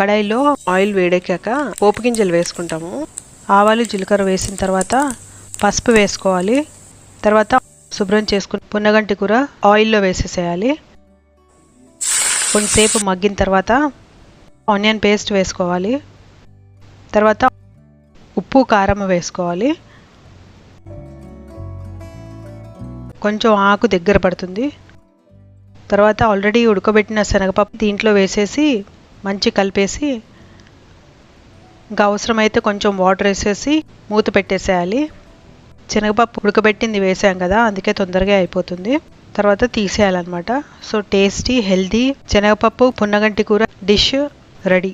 కడాయిలో ఆయిల్ వేడెక్కాక పోపు గింజలు వేసుకుంటాము. ఆవాలు జీలకర్ర వేసిన తర్వాత పసుపు వేసుకోవాలి. తర్వాత శుభ్రం చేసుకుని పున్నగంటి కూర ఆయిల్లో వేసేసేయాలి. కొంతసేపు మగ్గిన తర్వాత ఆనియన్ పేస్ట్ వేసుకోవాలి. తర్వాత ఉప్పు కారం వేసుకోవాలి. కొంచెం ఆకు దగ్గర పడుతుంది. తర్వాత ఆల్రెడీ ఉడకబెట్టిన శనగపప్పు దీంట్లో వేసేసి మంచి కలిపేసి ఇంకా అవసరమైతే కొంచెం వాటర్ వేసేసి మూత పెట్టేసేయాలి. శనగపప్పు ఉడకబెట్టింది వేసాం కదా అందుకే తొందరగా అయిపోతుంది. తర్వాత తీసేయాలన్నమాట. సో టేస్టీ హెల్దీ శనగపప్పు పున్నగంటి కూర డిష్ రెడీ.